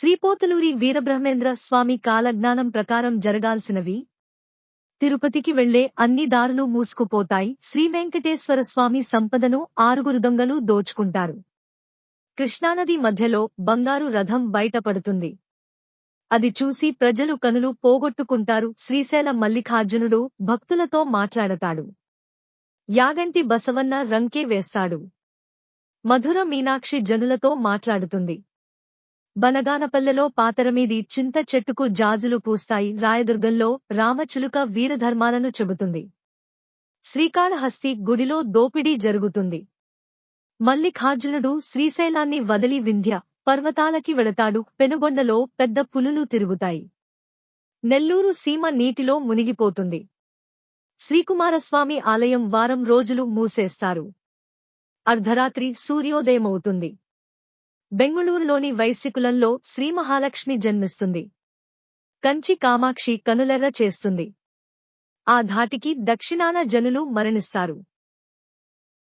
శ్రీపోతలూరి వీరబ్రహ్మేంద్ర స్వామి కాలజ్ఞానం ప్రకారం జరగాల్సినవి? తిరుపతికి వెళ్ళే అన్ని దారులు మూసుకుపోతాయి. శ్రీ వెంకటేశ్వర స్వామి సంపదను ఆరుగురు దొంగలు దోచుకుంటారు. కృష్ణానది మధ్యలో బంగారు రథం బయటపడుతుంది. అది చూసి ప్రజలు కనులు పోగొట్టుకుంటారు. శ్రీశైల మల్లికార్జునుడు భక్తులతో మాట్లాడతాడు. యాగంటి బసవన్న రంకే వేస్తాడు. మధుర మీనాక్షి జనులతో మాట్లాడుతుంది. బనగానపల్లెలో పాతరమీది చింత చెట్టుకు జాజులు పూస్తాయి. రాయదుర్గంలో రామచిలుక వీరధర్మాలను చెబుతుంది. శ్రీకాళహస్తి గుడిలో దోపిడీ జరుగుతుంది. మల్లికార్జునుడు శ్రీశైలాన్ని వదిలి వింధ్య పర్వతాలకి వెళతాడు. పెనుగొండలో పెద్ద పులులు తిరుగుతాయి. నెల్లూరు సీమ నీటిలో మునిగిపోతుంది. శ్రీకుమారస్వామి ఆలయం వారం రోజులు మూసేస్తారు. అర్ధరాత్రి సూర్యోదయమవుతుంది. బెంగుళూరులోని వైశ్యకులంలో శ్రీమహాలక్ష్మి జన్మిస్తుంది. కంచి కామాక్షి కనులెర్ర చేస్తుంది. ఆ ధాటికి దక్షిణాన జనులు మరణిస్తారు.